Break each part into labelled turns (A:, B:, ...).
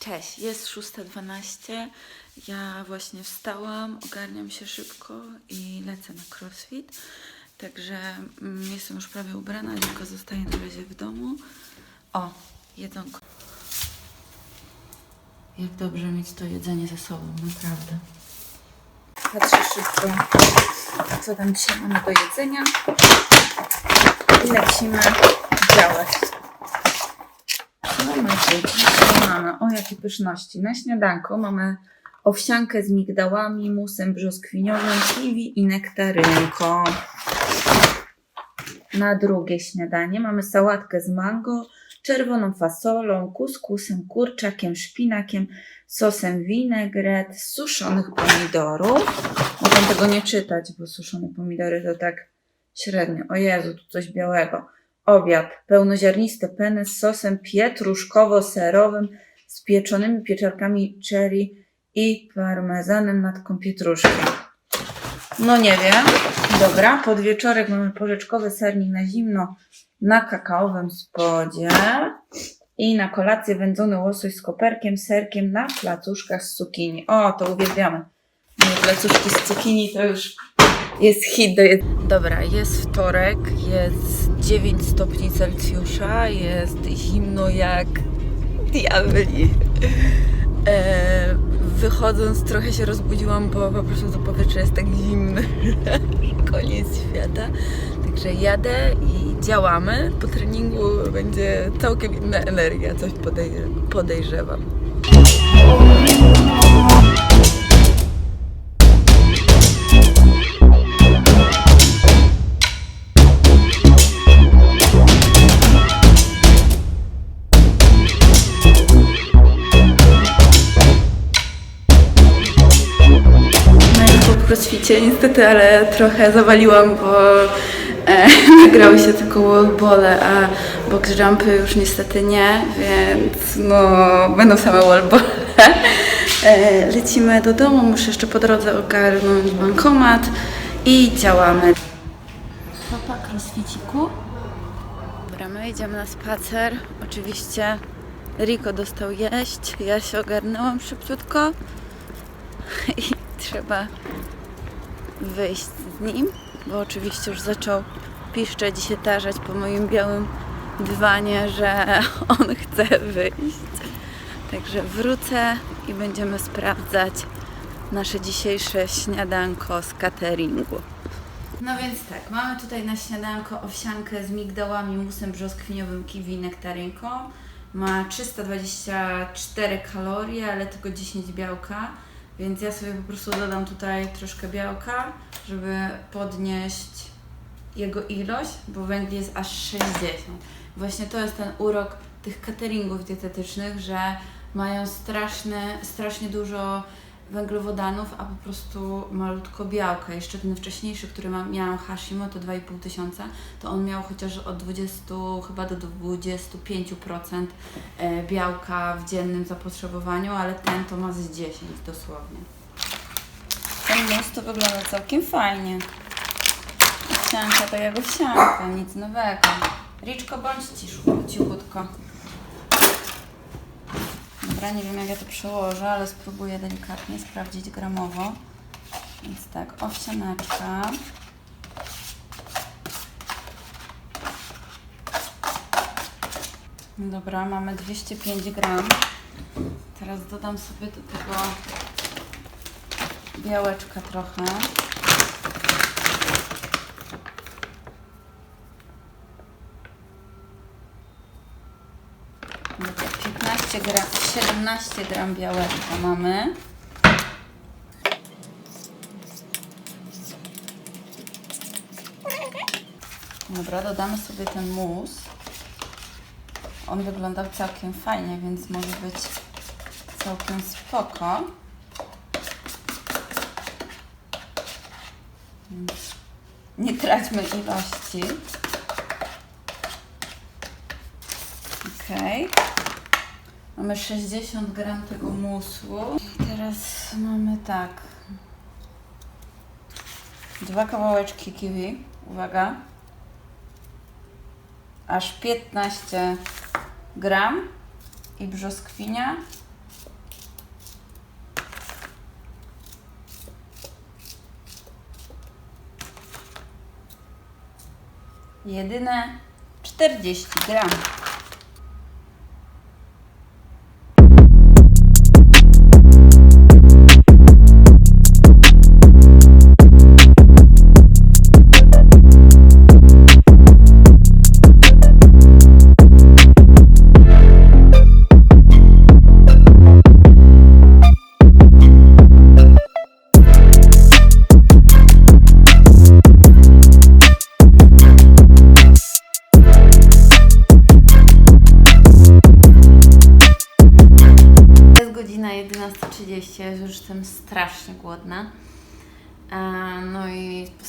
A: Cześć, jest 6.12. Ja właśnie wstałam, ogarniam się szybko i lecę na crossfit. Także mm, jestem już prawie ubrana, tylko zostaję na razie w domu. O, jedzonko. Jak dobrze mieć to jedzenie ze sobą, naprawdę. Patrzę szybko, co tam dzisiaj mamy do jedzenia. I lecimy działać. Mamy? O, jakie pyszności. Na śniadanko mamy owsiankę z migdałami, musem brzoskwiniowym, kiwi i nektarynką. Na drugie śniadanie mamy sałatkę z mango, czerwoną fasolą, kuskusem, kurczakiem, szpinakiem, sosem vinaigrette, z suszonych pomidorów. Mogę tego nie czytać, bo suszone pomidory to tak średnio. O Jezu, tu coś białego. Obiad. Pełnoziarniste penne z sosem pietruszkowo-serowym z pieczonymi pieczarkami cherry i parmezanem natką pietruszki. No nie wiem. Dobra, podwieczorek mamy porzeczkowy sernik na zimno na kakaowym spodzie. I na kolację wędzony łosoś z koperkiem, serkiem na placuszkach z cukinii. O, to uwielbiamy. Moje placuszki z cukinii to już jest hit. Dobra, jest wtorek, jest 9 stopni Celsjusza, jest zimno jak diabli. E, wychodząc trochę się rozbudziłam, bo po prostu to powietrze jest tak zimne, koniec świata. Także jadę i działamy. Po treningu będzie całkiem inna energia, coś podej- podejrzewam. Crossficie niestety, ale trochę zawaliłam, bo e, nagrały się tylko wallbole, a box jumpy już niestety nie, więc no będą same wallbole. E, lecimy do domu, muszę jeszcze po drodze ogarnąć bankomat i działamy. Papa crossficiku. Dobra, my idziemy na spacer. Oczywiście Rico dostał jeść, ja się ogarnęłam szybciutko i trzeba wyjść z nim, bo oczywiście już zaczął piszczeć i się tarzać po moim białym dywanie, że on chce wyjść. Także wrócę i będziemy sprawdzać nasze dzisiejsze śniadanko z cateringu. No więc tak, mamy tutaj na śniadanko owsiankę z migdałami, musem brzoskwiniowym, kiwi i nektarynką. Ma 324 kalorie, ale tylko 10 białka, więc ja sobie po prostu dodam tutaj troszkę białka, żeby podnieść jego ilość, bo węgli jest aż 60. Właśnie to jest ten urok tych cateringów dietetycznych, że mają straszne, strasznie dużo węglowodanów, a po prostu malutko białka. Jeszcze ten wcześniejszy, który mam, miałam Hashimoto 2,5 tysiąca, to on miał chociaż od 20 chyba do 25% e, białka w dziennym zapotrzebowaniu, ale ten to ma z 10 dosłownie. Ten mus to wygląda całkiem fajnie. Owsianka to jak owsianka, nic nowego. Riczko, bądź ciszutko, cichutko. Dobra, nie wiem jak ja to przełożę, ale spróbuję delikatnie sprawdzić gramowo. Więc tak, owsianeczka. Dobra, mamy 205 gram. Teraz dodam sobie do tego białeczka trochę. Dobra, 15 gram, 17 gram białeczka mamy. Dobra, dodamy sobie ten mus. On wyglądał całkiem fajnie, więc może być całkiem spoko. Nie traćmy ilości. Okej. Mamy 60 gram tego musłu. I teraz mamy tak. Dwa kawałeczki kiwi. Uwaga. Aż 15 gram. I brzoskwinia. Jedyne 40 gram.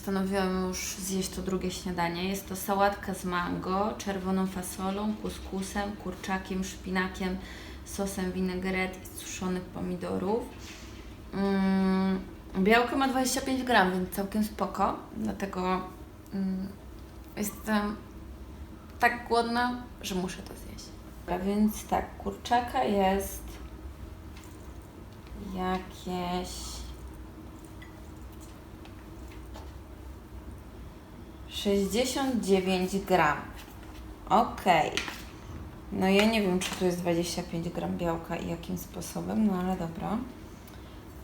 A: Postanowiłam już zjeść to drugie śniadanie. Jest to sałatka z mango, czerwoną fasolą, kuskusem, kurczakiem, szpinakiem, sosem vinaigrette i suszonych pomidorów. Mm, białko ma 25 gram, więc całkiem spoko. Dlatego mm, jestem tak głodna, że muszę to zjeść. A więc tak, kurczaka jest jakieś 69 gram. Okej. No ja nie wiem, czy tu jest 25 gram białka i jakim sposobem, no ale dobra.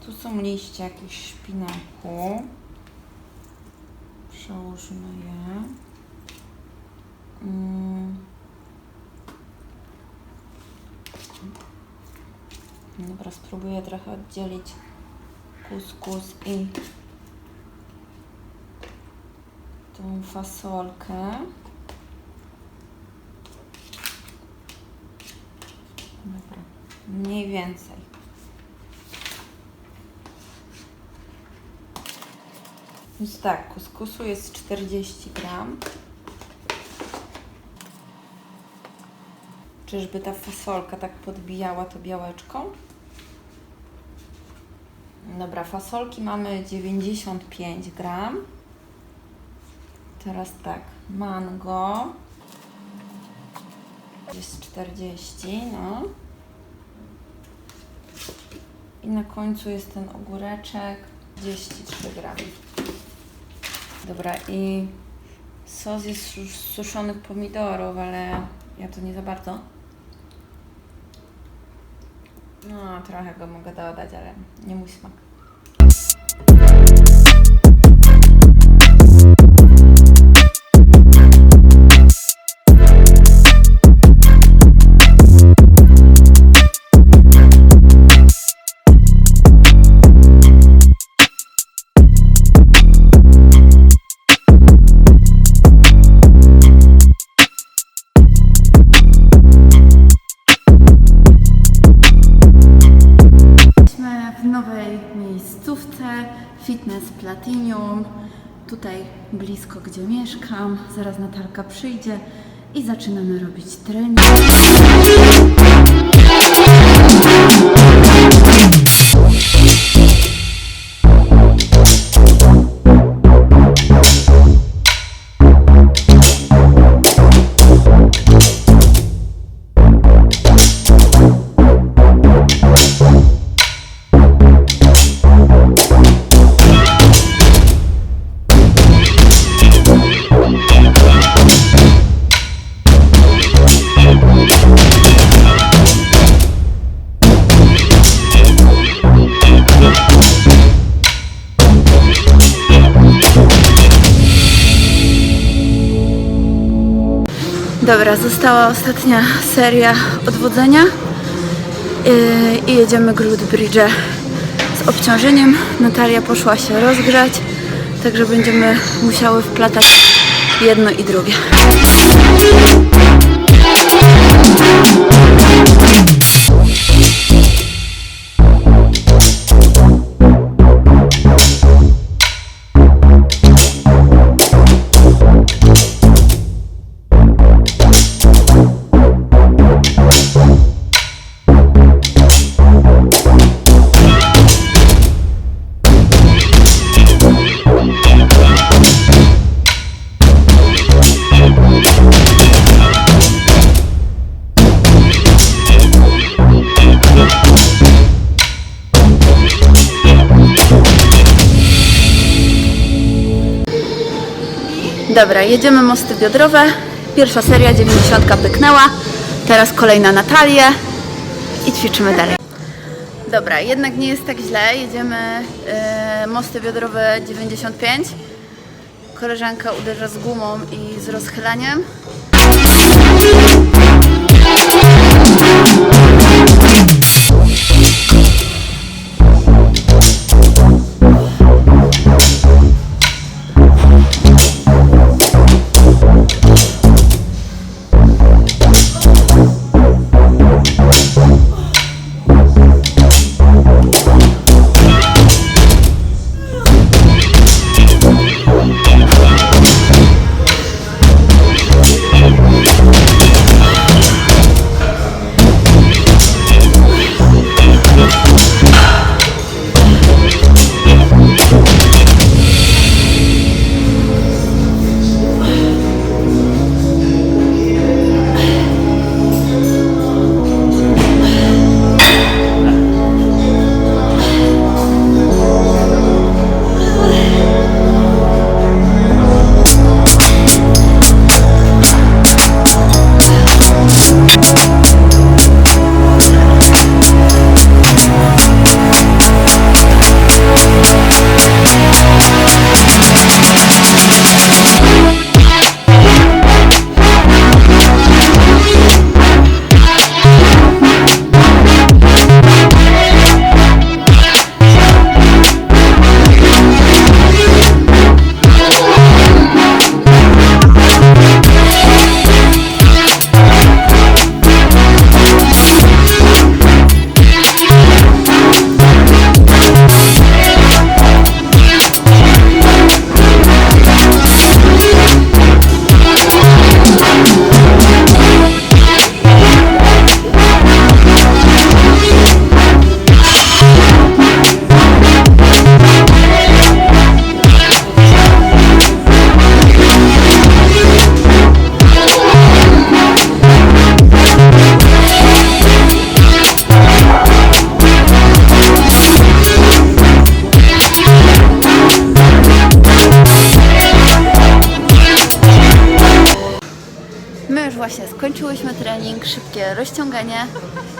A: Tu są liście jakiegoś szpinaku. Przełóżmy je. Mm. Dobra, spróbuję trochę oddzielić kuskus i tą fasolkę. Dobra, mniej więcej. Więc tak, kuskusu jest 40 gram. Czyżby ta fasolka tak podbijała to białeczką? Dobra, fasolki mamy 95 gram. Teraz tak, mango jest 40, no. I na końcu jest ten ogóreczek 33 gram. Dobra, i sos jest z suszonych pomidorów, ale ja to nie za bardzo. No, trochę go mogę dodać, ale nie mój smak. Blisko, gdzie mieszkam. Zaraz Natalka przyjdzie i zaczynamy robić trening. Dobra, została ostatnia seria odwodzenia yy, i jedziemy Groot Bridge z obciążeniem. Natalia poszła się rozgrzać, także będziemy musiały wplatać jedno i drugie. Dobra, jedziemy mosty biodrowe. Pierwsza seria 90 pyknęła. Teraz kolejna Natalię i ćwiczymy dalej. Dobra, jednak nie jest tak źle. Jedziemy e, mosty biodrowe 95. Koleżanka uderza z gumą i z rozchylaniem.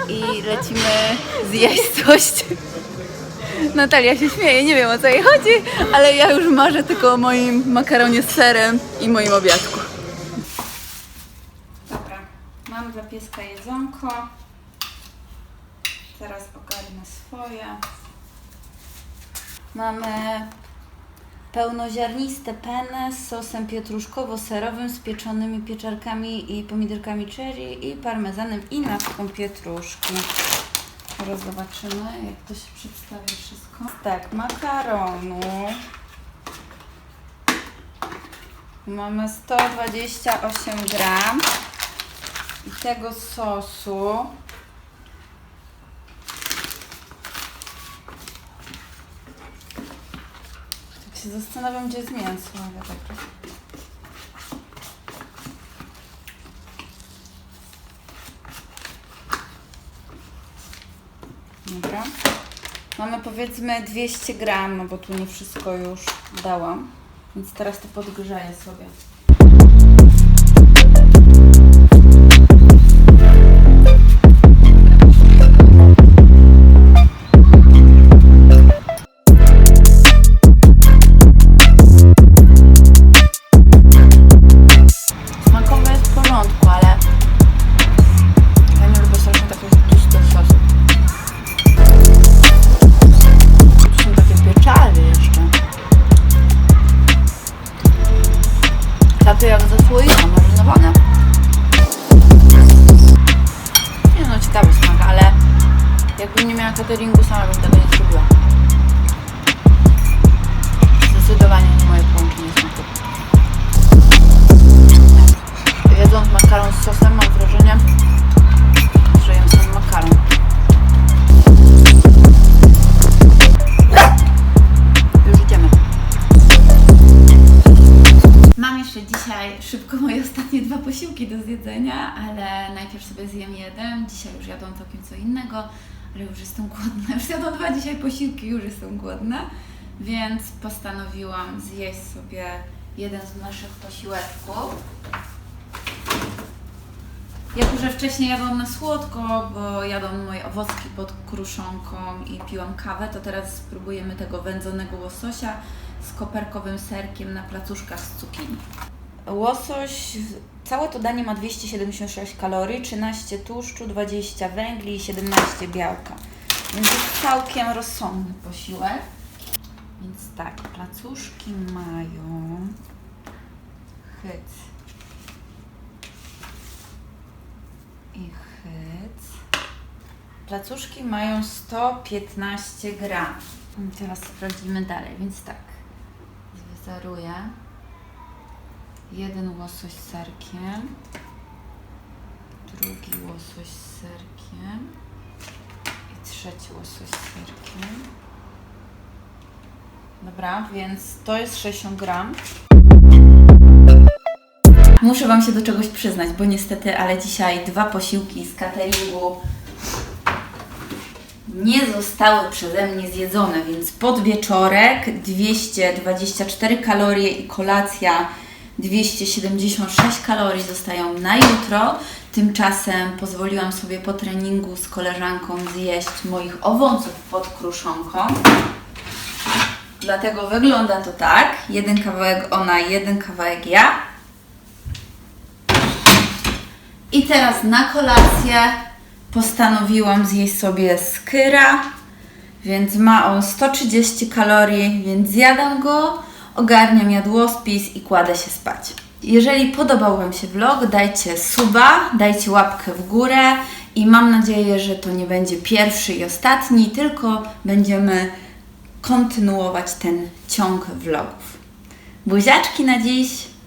A: I lecimy zjeść coś. Natalia się śmieje, nie wiem o co jej chodzi, ale ja już marzę tylko o moim makaronie z serem i moim obiadku. Dobra, mam dla pieska jedzonko. Teraz ogarnę swoje. Mamy pełnoziarniste penne z sosem pietruszkowo-serowym z pieczonymi pieczarkami i pomidorkami cherry i parmezanem i nawką pietruszki. Teraz zobaczymy, jak to się przedstawi wszystko. Tak, makaronu. Mamy 128 gram i tego sosu. Się zastanawiam, gdzie jest mięso, tak. Dobra. Mamy powiedzmy 200 gram, no bo tu nie wszystko już dałam. Więc teraz to podgrzeję sobie. Innego, ale już jestem głodna. Już jadłam dwa dzisiaj posiłki, już jestem głodna. Więc postanowiłam zjeść sobie jeden z naszych posiłków. Jak już wcześniej jadłam na słodko, bo jadłam moje owocki pod kruszonką i piłam kawę, to teraz spróbujemy tego wędzonego łososia z koperkowym serkiem na placuszkach z cukinii. Łosoś, całe to danie ma 276 kalorii, 13 tłuszczu, 20 węgli i 17 białka. Więc jest całkiem rozsądny posiłek. Więc tak, placuszki mają chyt i chyt. Placuszki mają 115 gram. I teraz sprawdzimy dalej, więc tak. Zwyzeruję. Jeden łosoś z serkiem. Drugi łosoś z serkiem. I trzeci łosoś z serkiem. Dobra, więc to jest 60 gram. Muszę Wam się do czegoś przyznać, bo niestety, ale dzisiaj dwa posiłki z cateringu nie zostały przeze mnie zjedzone, więc podwieczorek 224 kalorie i kolacja 276 kalorii zostają na jutro. Tymczasem pozwoliłam sobie po treningu z koleżanką zjeść moich owoców pod kruszonką. Dlatego wygląda to tak. Jeden kawałek ona, jeden kawałek ja. I teraz na kolację postanowiłam zjeść sobie skyra, więc ma on 130 kalorii, więc zjadam go, ogarniam jadłospis i kładę się spać. Jeżeli podobał Wam się vlog, dajcie suba, dajcie łapkę w górę i mam nadzieję, że to nie będzie pierwszy i ostatni, tylko będziemy kontynuować ten ciąg vlogów. Buziaczki na dziś!